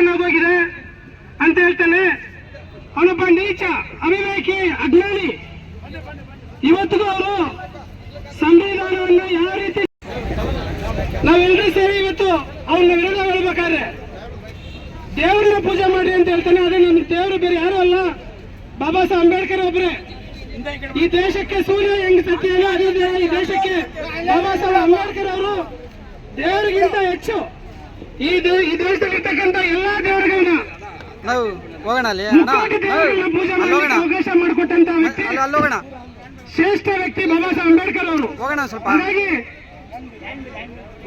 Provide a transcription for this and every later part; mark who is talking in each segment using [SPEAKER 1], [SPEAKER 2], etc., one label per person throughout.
[SPEAKER 1] ಬೆಳಿಗ್ಗೆ ಆಗೋಗಿದೆ ಅಂತ ಹೇಳ್ತಾನೆ. ಅವನೊಬ್ಬ ನೀಚ, ಅವಿವೇಕಿ, ಅಜ್ಞಾನಿ. ಇವತ್ತಿಗೂ ಅವರು ಸಂವಿಧಾನವನ್ನು ಯಾವ ರೀತಿ ನಾವೆಲ್ಲರೂ ಸೇರಿ ಇವತ್ತು ಅವ್ರನ್ನ ವಿರೋಧ ಮಾಡಬೇಕಾದ್ರೆ ದೇವ್ರನ್ನ ಪೂಜೆ ಮಾಡಿ ಅಂತ ಹೇಳ್ತಾನೆ. ಅದೇ ನಮ್ಮ ದೇವರು ಬೇರೆ ಯಾರು ಅಲ್ಲ. ಬಾಬಾ ಸಾಹೇಬ್ ಅಂಬೇಡ್ಕರ್ ಒಬ್ರೆ. ಈ ದೇಶಕ್ಕೆ ಸೂರ್ಯ ಹೆಂಗ್ ಸತ್ಯ ಅದೇ ಈ ದೇಶಕ್ಕೆ ಬಾಬಾ ಸಾಹೇಬ್ ಅಂಬೇಡ್ಕರ್ ಅವರು ದೇವರಿಗಿಂತ ಹೆಚ್ಚು ಈ ದೇಶದಲ್ಲಿ ಈ ದೇಶದಲ್ಲಿರ್ತಕ್ಕಂಥ ಎಲ್ಲಾ ದೇವರುಗಳನ್ನ.
[SPEAKER 2] ನಾವು ಹೋಗೋಣ ಅಲ್ಲಿ ಹೋಗೋಣ.
[SPEAKER 1] ಅವಕಾಶ ಮಾಡಿಕೊಟ್ಟಂತ ವ್ಯಕ್ತಿ.
[SPEAKER 2] ಅಲ್ಲಿ ಹೋಗೋಣ.
[SPEAKER 1] ಶ್ರೇಷ್ಠ ವ್ಯಕ್ತಿ ಬಾಬಾ ಸಾಹೇಬ್ ಅಂಬೇಡ್ಕರ್ ಅವರು.
[SPEAKER 2] ಹೋಗೋಣ ಸ್ವಲ್ಪ.
[SPEAKER 1] ಹಾಗಾಗಿ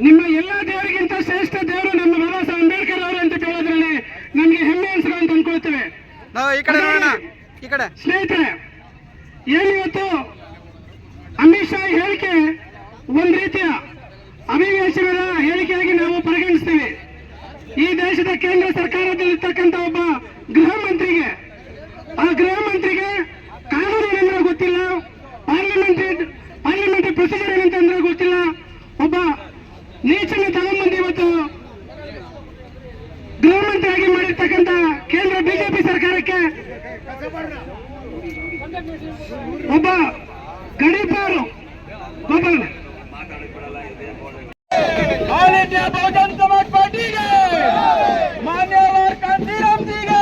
[SPEAKER 1] ನಿಮ್ಮ ಎಲ್ಲಾ ದೇವರಿಗಿಂತ ಶ್ರೇಷ್ಠ ದೇವರು ನಮ್ಮ ಬಾಬಾ ಸಾಹೇಬ್ ಅಂಬೇಡ್ಕರ್ ಅವರು ಅಂತ ಹೇಳೋದ್ರಲ್ಲಿ ನಮ್ಗೆ ಹೆಮ್ಮೆ ಅನ್ಸ್ಕೊ ಅಂತ ಅನ್ಕೊಳ್ತೇವೆ.
[SPEAKER 2] ನಾವು ಈ ಕಡೆ ನೋಡೋಣ ಈ ಕಡೆ.
[SPEAKER 1] ಸ್ನೇಹಿತರೆ ಏನಿವತ್ತು ಅಮಿತ್ ಶಾ ಹೇಳಿಕೆ ಒಂದ್ ರೀತಿಯ ಅಭಿವೇಶನದ ಹೇಳಿಕೆಯಾಗಿ ನಾವು ಪರಿಗಣಿಸ್ತೀವಿ. ದೇಶದ ಕೇಂದ್ರ ಸರ್ಕಾರದಲ್ಲಿರ್ತಕ್ಕಂಥ ಒಬ್ಬ ಗೃಹ ಮಂತ್ರಿಗೆ. ಆ ಗೃಹ ಮಂತ್ರಿಗೆ ಕಾನೂನು ಏನಂದ್ರೆ ಗೊತ್ತಿಲ್ಲ. ಪಾರ್ಲಿಮೆಂಟ್ರಿ ಪಾರ್ಲಿಮೆಂಟ್ರಿ ಪ್ರೊಸೀಜರ್ ಏನಂತಂದ್ರೆ ಗೊತ್ತಿಲ್ಲ. ಒಬ್ಬ ನೀಚನ್ನು ತಗೊಂಬಂದು ಇವತ್ತು ಗೃಹ ಮಂತ್ರಿಯಾಗಿ ಮಾಡಿರ್ತಕ್ಕಂಥ ಕೇಂದ್ರ ಬಿಜೆಪಿ ಸರ್ಕಾರಕ್ಕೆ ಒಬ್ಬ ಗಡೀಪಾರು ಗೋಪಾಲ್ ¡Adelante!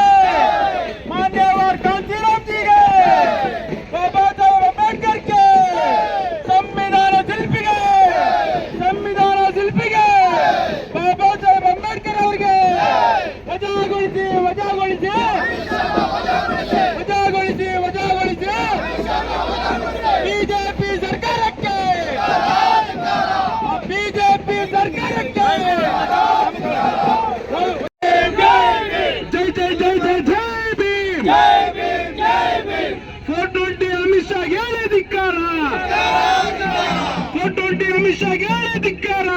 [SPEAKER 1] ಧಿಕ್ಕಾರ ಟ್ವೆಂಟಿ ಅಮಿತ್ ಶಾಗೆ ಧಿಕ್ಕಾರ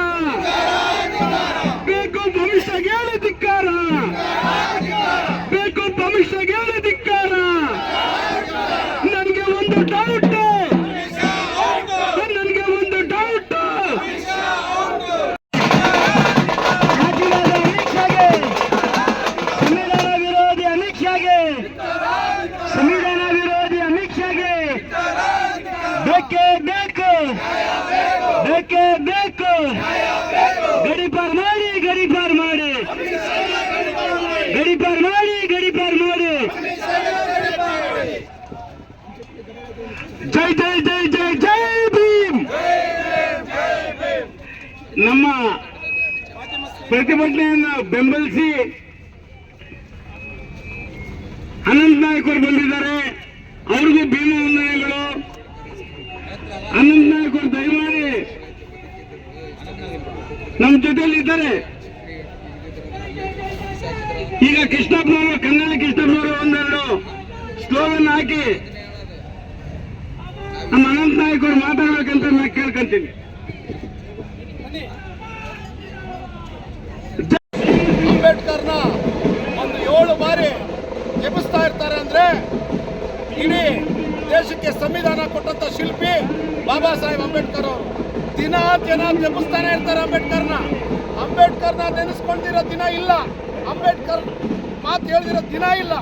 [SPEAKER 1] ಗಡಿಪಾರ್ ಮಾಡಿ ಗಡಿಪಾರ್ ಮಾಡಿ. ಗಡಿಪಾರ್ ಮಾಡಿ ಗಡಿಪಾರ್ ಮಾಡಿ. ಜೈ ಜೈ ಜೈ ಜೈ ಜೈ ಭೀಮ್. ನಮ್ಮ ಪ್ರತಿಭಟನೆಯನ್ನು ಬೆಂಬಲಿಸಿ ಅನಂತ್ ನಾಯಕ್ ಅವರು ಬಂದಿದ್ದಾರೆ. ಅವ್ರಿಗೂ ಭೀಮ ವಂದನೆಗಳು ಅನಂತ್ ನಾಯಕ್ ಅವರು ದಯಮಾಡಿ ನಮ್ಮ ಜೊತೆಯಲ್ಲಿ ಇದ್ದಾರೆ ಈಗ ಕೃಷ್ಣಪ್ಪನವರು ಕನ್ನಡಿ ಕೃಷ್ಣಪ್ಪನವರು ಒಂದೆರಡು. ಸ್ಲೋಗನ್ ಹಾಕಿ. ನಮ್ಮ ಅನಂತ ನಾಯಕ್ ಅವರು ಮಾತಾಡ್ಬೇಕಂತ ನಾನು ಕೇಳ್ಕೊಂತೀನಿ.
[SPEAKER 3] ಅಂಬೇಡ್ಕರ್ನ ಒಂದು ಏಳು ಬಾರಿ ಜಪಿಸ್ತಾ ಇರ್ತಾರೆ ಅಂದ್ರೆ ಇಡೀ ದೇಶಕ್ಕೆ ಸಂವಿಧಾನ ಕೊಟ್ಟಂತ ಶಿಲ್ಪಿ ಬಾಬಾ ಸಾಹೇಬ್ ಅಂಬೇಡ್ಕರ್ ಅವರು. ದಿನ ಜನ ಜಪಿಸ್ತಾನೆ ಇರ್ತಾರೆ ಅಂಬೇಡ್ಕರ್ನ. ಅಂಬೇಡ್ಕರ್ನ ನೆನೆಸ್ಕೊಂಡಿರೋ ದಿನ ಇಲ್ಲ. ಅಂಬೇಡ್ಕರ್ ಮಾತು ಹೇಳಿದಿರೋ ದಿನ ಇಲ್ಲ.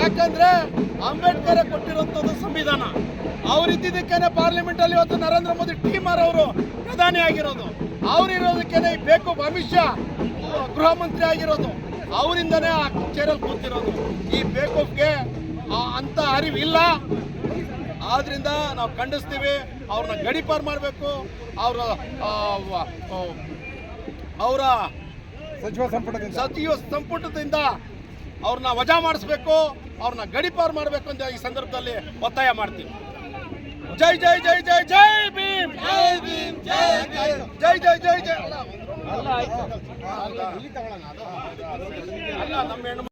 [SPEAKER 3] ಯಾಕಂದ್ರೆ ಅಂಬೇಡ್ಕರ್ ಕೊಟ್ಟಿರುವಂಥದ್ದು ಸಂವಿಧಾನ. ಅವರಿದ್ದಕ್ಕೇನೆ ಪಾರ್ಲಿಮೆಂಟ್ ಅಲ್ಲಿ ಇವತ್ತು ನರೇಂದ್ರ ಮೋದಿ ಟೀಮರ್ ಅವರು ಪ್ರಧಾನಿ ಆಗಿರೋದು. ಅವರಿರೋದಕ್ಕೇನೆ ಬೇಕು ಶಾ ಗೃಹ ಮಂತ್ರಿ ಆಗಿರೋದು. ಅವರಿಂದನೇ ಆ ಕಚೇರಿಯಲ್ಲಿ ಕೂತಿರೋದು. ಈ ಬೇಕೂಫ್ಗೆ ಅಂತ ಅರಿವಿಲ್ಲ. ಆದ್ರಿಂದ ನಾವು ಖಂಡಿಸ್ತೀವಿ ಅವ್ರನ್ನ ಗಡಿಪಾರು ಮಾಡಬೇಕು ಅವರ ಅವರ
[SPEAKER 2] ಸಚಿವ ಸಂಪುಟದಿಂದ.
[SPEAKER 3] ಸಚಿವ ಸಂಪುಟದಿಂದ ಅವ್ರನ್ನ ವಜಾ ಮಾಡಿಸ್ಬೇಕು ಅವ್ರನ್ನ ಗಡಿಪಾರು ಮಾಡಬೇಕು ಅಂತ ಈ ಸಂದರ್ಭದಲ್ಲಿ ಒತ್ತಾಯ ಮಾಡ್ತೀವಿ ಜೈ ಜೈ ಜೈ ಜೈ ಜೈ ಭೀಮ್! ಜೈ ಭೀಮ್ ಜೈ ಜೈ. ಜೈ ಜೈ ಅಲ್ಲ ನಮ್ಮ ಹೆಣ್ಣು